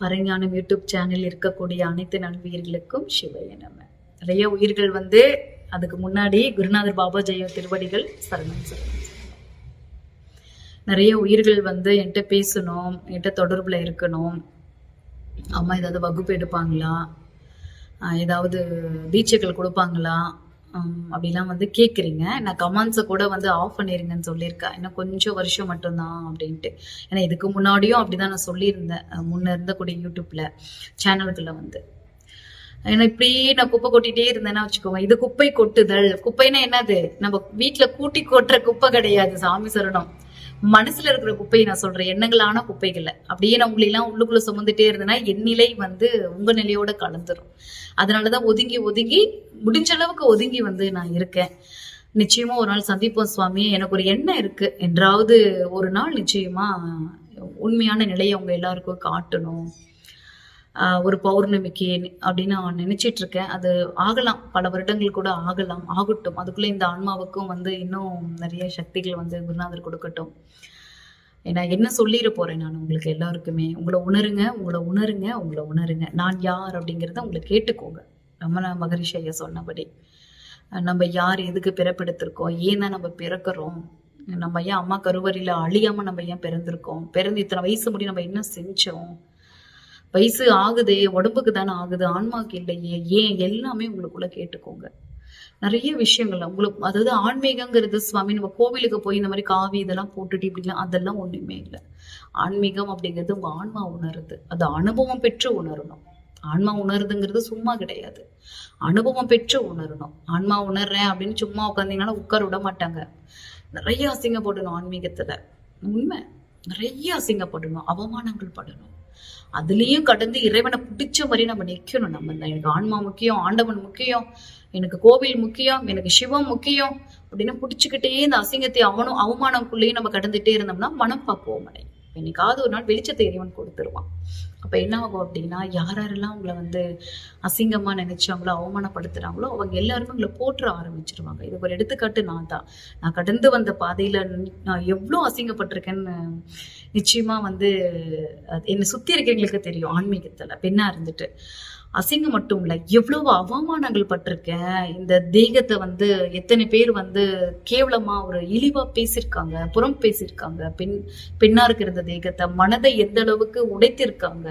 பரஞானம் YouTube channel இருக்கக்கூடிய அனைத்து நண்பியர்களுக்கும் சிவைய நம்ம நிறைய உயிர்கள் வந்து அதுக்கு முன்னாடி குருநாதர் பாபா ஜெயம் திருவடிகள் சரணம் சரணம் நிறைய உயிர்கள் வந்து என்கிட்ட பேசணும் என்கிட்ட தொடர்புல இருக்கணும். அம்மா ஏதாவது வகுப்பு எடுப்பாங்களா? ஏதாவது தீட்சைகள் கொடுப்பாங்களா? அப்படிலாம் வந்து கேட்குறீங்க நான் கமெண்ட்ஸை கூட வந்து ஆஃப் பண்ணிருங்கன்னு சொல்லியிருக்கேன். இன்னும் கொஞ்சம் வருஷம் மட்டும்தான் அப்படின்ட்டு. ஏன்னா இதுக்கு முன்னாடியும் அப்படிதான் நான் சொல்லியிருந்தேன். அஹ் முன்ன இருந்தக்கூடிய யூடியூப்ல சேனல்களில் வந்து. ஏன்னா இப்படியே நான் குப்பை கொட்டிட்டே இருந்தேன்னா வச்சுக்கோங்க. இது குப்பை கொட்டுதல். குப்பைன்னா என்னது? நம்ம வீட்ல கூட்டி கொட்டுற குப்பை கிடையாது சாமி சரணம். மனசுல இருக்கிற குப்பையை நான் சொல்றேன். எண்ணங்களான குப்பைகளை அப்படியே நான் உங்களை எல்லாம் உள்ளுக்குள்ள சுமந்துட்டே இருந்தேன்னா என் நிலை வந்து உங்க நிலையோட கலந்துரும். அதனாலதான் ஒதுங்கி ஒதுங்கி முடிஞ்ச அளவுக்கு ஒதுங்கி வந்து நான் இருக்கேன். நிச்சயமா ஒரு நாள் சந்திப்போம் சுவாமி. எனக்கு ஒரு எண்ணம் இருக்கு. என்றாவது ஒரு நாள் நிச்சயமா உண்மையான நிலையை உங்க எல்லாருக்கும் காட்டணும். ஒரு பௌர்ணமிக்கு அப்படின்னு நான் நினைச்சிட்டு இருக்கேன் அது ஆகலாம். பல வருடங்கள் கூட ஆகலாம். ஆகட்டும். அதுக்குள்ள இந்த ஆன்மாவுக்கும் வந்து இன்னும் நிறைய சக்திகள் வந்து குருநாதர் கொடுக்கட்டும். ஏன்னா என்ன சொல்லிட போறேன் நான் உங்களுக்கு எல்லாருக்குமே. உங்களை உணருங்க உங்களை உணருங்க உங்களை உணருங்க. நான் யார் அப்படிங்கிறத உங்களை கேட்டுக்கோங்க. ரமண மகரிஷி ஐயா சொன்னபடி. நம்ம யார் எதுக்கு பிறப்பெடுத்திருக்கோம்? ஏன் தான் நம்ம பிறக்கிறோம்? நம்ம ஏன் அம்மா கருவறையில அழியாம நம்ம ஏன் பிறந்திருக்கோம்? பிறந்து இத்தனை வயசு முடி நம்ம என்ன செஞ்சோம்? வயசு ஆகுதே உடம்புக்கு தானே ஆகுது ஆன்மாவுக்கு இல்லையே ஏன்? எல்லாமே உங்களுக்குள்ள கேட்டுக்கோங்க. நிறைய விஷயங்கள் உங்களுக்கு அதாவது ஆன்மீகங்கிறது சுவாமி நம்ம கோவிலுக்கு போய் இந்த மாதிரி காவி இதெல்லாம் போட்டுட்டு இப்படிலாம் அதெல்லாம் ஒண்ணுமே இல்லை. ஆன்மீகம் அப்படிங்கிறது உங்க ஆன்மா உணருது. அது அனுபவம் பெற்று உணரணும். ஆன்மா உணருதுங்கிறது சும்மா கிடையாது. அனுபவம் பெற்று உணரணும். ஆன்மா உணர்றேன் அப்படின்னு சும்மா உட்காந்தீங்கன்னா உட்கார விட மாட்டாங்க. நிறைய அசிங்கப்படணும் ஆன்மீகத்துல. உண்மை. நிறைய அசிங்கப்படணும் அவமானங்கள் படணும். அதுலயும் கடந்து இறைவனை பிடிச்ச மாதிரி நம்ம நிக்கணும். நம்ம எனக்கு ஆன்மா முக்கியம் ஆண்டவன் முக்கியம் எனக்கு கோவில் முக்கியம் எனக்கு சிவம் முக்கியம் அப்படின்னு பிடிச்சிக்கிட்டே இந்த அசிங்கத்தை அவனும் அவமானக்குள்ளேயும் நம்ம கடந்துட்டே இருந்தோம்னா மனம் பார்ப்போம் அடையும் என்னைக்காவது ஒரு நாள் வெளிச்சத்தை இறைவன் கொடுத்துருவான். அப்போ என்ன ஆகும் அப்படின்னா யார் யாரெல்லாம் உங்களை வந்து அசிங்கமா நினைச்சாங்களோ அவமானப்படுத்துறாங்களோ அவங்க எல்லாருமே உங்களை போற்ற ஆரம்பிச்சிருவாங்க. இது ஒரு எடுத்துக்காட்டு நான் தான். நான் கடந்து வந்த பாதையில் நான் எவ்வளோ அசிங்கப்பட்டிருக்கேன்னு நிச்சயமா வந்து அது என்னை சுத்தி இருக்கிறவங்களுக்கு தெரியும் ஆன்மீகத்தில். பெண்ணா இருந்துட்டு? அசிங்கம் மட்டும் இல்லை எவ்வளவு அவமானங்கள் பட்டிருக்கேன் இந்த தேகத்தை வந்து எத்தனை பேர் வந்து கேவலமா ஒரு இழிவா பேசியிருக்காங்க புறம் பேசியிருக்காங்க பெண் பெண்ணா இருக்கிற தேகத்தை மனதை எந்த அளவுக்கு உடைத்திருக்காங்க.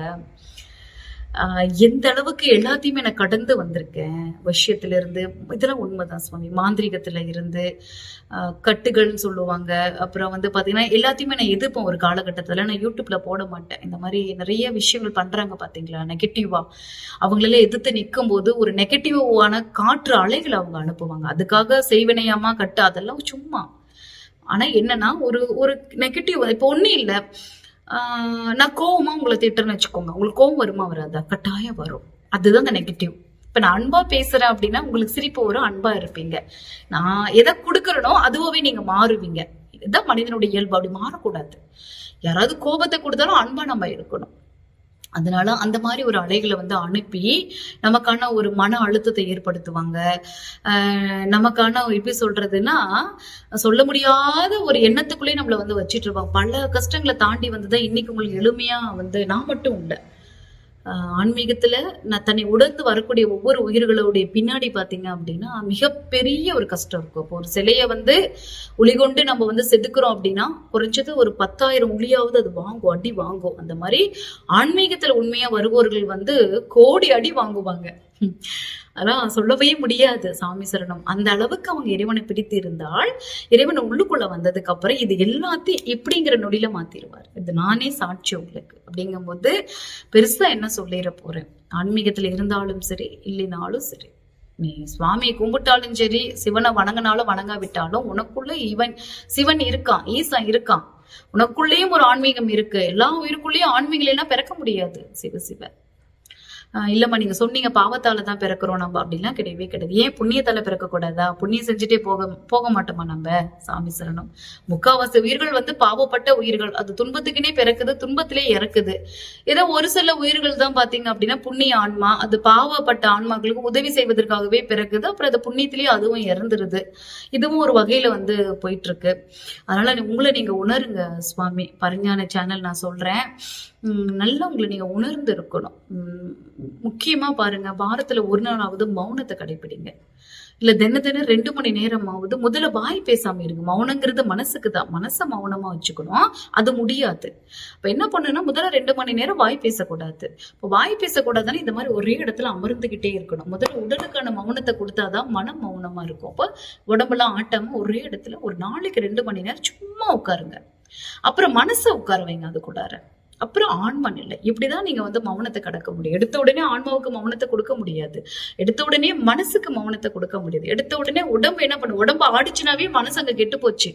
எந்த அளவுக்கு எல்லாத்தையுமே நான் கடந்து வந்திருக்கேன். விஷயத்துல இருந்து இதெல்லாம் உண்மைதான் சுவாமி. மாந்திரிகத்துல இருந்து கட்டுகள்னு சொல்லுவாங்க. அப்புறம் வந்து பாத்தீங்கன்னா எல்லாத்தையுமே நான் எதிர்ப்பேன் ஒரு காலகட்டத்துல. நான் யூடியூப்ல போட மாட்டேன். இந்த மாதிரி நிறைய விஷயங்கள் பண்றாங்க பாத்தீங்களா? நெகட்டிவா அவங்களெல்லாம் எதிர்த்து நிற்கும் போது ஒரு நெகட்டிவான காற்று அலைகளை அவங்க அனுப்புவாங்க. அதுக்காக செய்வினையாமா கட்டு அதெல்லாம் சும்மா. ஆனா என்னன்னா ஒரு ஒரு நெகட்டிவ் இப்போ ஒன்றும் இல்லை. நான் கோவமா உங்களை திட்டுறேன்னு வச்சுக்கோங்க. உங்களுக்கு கோவம் வருமா வராதா? கட்டாயம் வரும். அதுதான் அந்த நெகட்டிவ் இப்ப நான் அன்பா பேசுறேன் அப்படின்னா உங்களுக்கு சிரிப்பு வரும் அன்பா இருப்பீங்க. நான் எதை கொடுக்கறனோ அதுவாவே நீங்க மாறுவீங்க. இதுதான் மனிதனுடைய இயல்பு. அப்படி மாறக்கூடாது. யாராவது கோபத்தை கொடுத்தாலும் அன்பா நம்ம இருக்கணும். அதனால அந்த மாதிரி ஒரு அலைகளை வந்து அனுப்பி நமக்கான ஒரு மன அழுத்தத்தை ஏற்படுத்துவாங்க. ஆஹ் நமக்கான எப்படி சொல்றதுன்னா சொல்ல முடியாத ஒரு எண்ணத்துக்குள்ளேயே நம்மளை வந்து வச்சிட்டு இருப்பாங்க. பல கஷ்டங்களை தாண்டி வந்துதான் இன்னைக்கு உங்களுக்கு எளிமையா வந்து நான் மட்டும் இல்லை ஆன்மீகத்துல நான் தன்னை உடந்து வரக்கூடிய ஒவ்வொரு உயிர்களுடைய பின்னாடி பாத்தீங்க அப்படின்னா மிகப்பெரிய ஒரு கஷ்டம் இருக்கும். இப்போ ஒரு சிலைய வந்து உளி கொண்டு நம்ம வந்து செதுக்குறோம் அப்படின்னா குறைஞ்சது ஒரு பத்தாயிரம் உளியாவது அது வாங்கும் அடி வாங்கும். அந்த மாதிரி ஆன்மீகத்துல உண்மையா வருபவர்கள் வந்து கோடி அடி வாங்குவாங்க. ஹம். அதான் சொல்லவே முடியாது சாமி சரணம். அந்த அளவுக்கு அவங்க இறைவனை பிடித்து இருந்தால் இறைவன் உள்ளுக்குள்ள வந்ததுக்கு அப்புறம் இது எல்லாத்தையும் எப்படிங்கிற நொடியில மாத்திடுவார் இது நானே சாட்சி உங்களுக்கு. அப்படிங்கும்போது பெருசா என்ன சொல்லிட போறேன்? ஆன்மீகத்துல இருந்தாலும் சரி இல்லைனாலும் சரி. நீ சுவாமியை கும்பிட்டாலும் சரி சிவனை வணங்கினாலும் வணங்காவிட்டாலும் உனக்குள்ள இவன் சிவன் இருக்கான் ஈசன் இருக்கான். உனக்குள்ளேயும் ஒரு ஆன்மீகம் இருக்கு. எல்லா உயிருக்குள்ளேயும் ஆன்மீகம் எல்லாம் பிறக்க முடியாது சிவ சிவ. இல்லம்மா நீங்க சொன்னீங்க பாவத்தால தான் பிறக்கிறோம் நம்ம அப்படிலாம் கிடையவே கிடையாது. ஏன் புண்ணியத்தால பிறக்கக்கூடாதா? புண்ணியம் செஞ்சுட்டே போக போக மாட்டோமா நம்ம? சாமி சரணம். முக்காவாசி உயிர்கள் வந்து பாவப்பட்ட உயிர்கள். அது துன்பத்துக்குனே பிறக்குது துன்பத்திலே இறக்குது. ஏதோ ஒரு சில உயிர்கள் தான் பாத்தீங்க அப்படின்னா புண்ணிய ஆன்மா அது பாவப்பட்ட ஆன்மாக்களுக்கு உதவி செய்வதற்காகவே பிறக்குது. அப்புறம் அது புண்ணியத்திலேயே அதுவும் இறந்துருது. இதுவும் ஒரு வகையில வந்து போயிட்டு இருக்கு அதனால உங்களை நீங்க உணருங்க சுவாமி. பரிஞான சேனல் நான் சொல்றேன். நல்லா உங்களை நீங்க உணர்ந்து இருக்கணும் முக்கியமா பாருங்க வாரத்துல ஒரு நாளாவது மௌனத்தை கடைபிடிங்க இல்ல தின தினம் ரெண்டு மணி நேரமாவது முதல்ல வாய் பேசாம இருங்க. மௌனங்கிறது மனசுக்கு தான். மனசை மௌனமா வச்சுக்கணும். அது முடியாது. இப்ப என்ன பண்ணுன்னா முதல்ல ரெண்டு மணி நேரம் வாய் பேசக்கூடாது. இப்போ வாய் பேசக்கூடாதுன்னா இந்த மாதிரி ஒரே இடத்துல அமர்ந்துகிட்டே இருக்கணும். முதல்ல உடலுக்கான மௌனத்தை கொடுத்தாதான் மனம் மௌனமா இருக்கும். அப்போ உடம்பெல்லாம் ஆட்டாம ஒரே இடத்துல ஒரு நாளைக்கு ரெண்டு மணி நேரம் சும்மா உட்காருங்க. அப்புறம் மனசை உட்கார வைங்க அது கூடார அப்புறம் ஆன்மா நிலை. இப்படிதான் நீங்க வந்து மௌனத்தை கடக்க முடியும். எடுத்த உடனே ஆன்மாவுக்கு மௌனத்தை கொடுக்க முடியாது. எடுத்த உடனே மனசுக்கு மௌனத்தை கொடுக்க முடியாது. எடுத்த உடனே உடம்பு என்ன பண்ணும்? உடம்பு ஆடிச்சுனாவே மனசு அங்க கெட்டு போச்சு.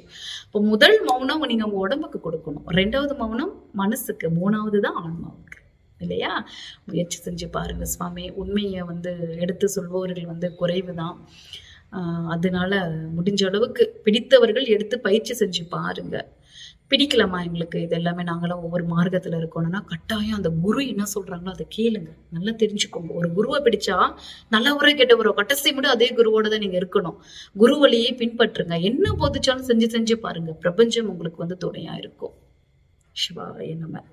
இப்போ முதல் மௌனம் நீங்க உங்க உடம்புக்கு கொடுக்கணும். ரெண்டாவது மௌனம் மனசுக்கு. மூணாவது தான் ஆன்மாவுக்கு. இல்லையா? முயற்சி செஞ்சு பாருங்க சுவாமி. உண்மையை வந்து எடுத்து சொல்பவர்கள் வந்து குறைவு தான். அதனால முடிஞ்ச அளவுக்கு பிடித்தவர்கள் எடுத்து பயிற்சி செஞ்சு பாருங்க. பிடிக்கலாமா எங்களுக்கு இது எல்லாமே நாங்களாம் ஒவ்வொரு மார்க்கத்துல இருக்கணும்னா கட்டாயம் அந்த குரு என்ன சொல்றாங்களோ அதை கேளுங்க. நல்லா தெரிஞ்சுக்கோங்க. ஒரு குருவை பிடிச்சா நல்லவரோ கெட்டவரோ கட்டசி மட்டும் அதே குருவோட தான் நீங்க இருக்கணும். குரு வழியே பின்பற்றுங்க. என்ன போதிச்சாலும் செஞ்சு செஞ்சு பாருங்க. பிரபஞ்சம் உங்களுக்கு வந்து துணையா இருக்கும். சிவாய நம்ம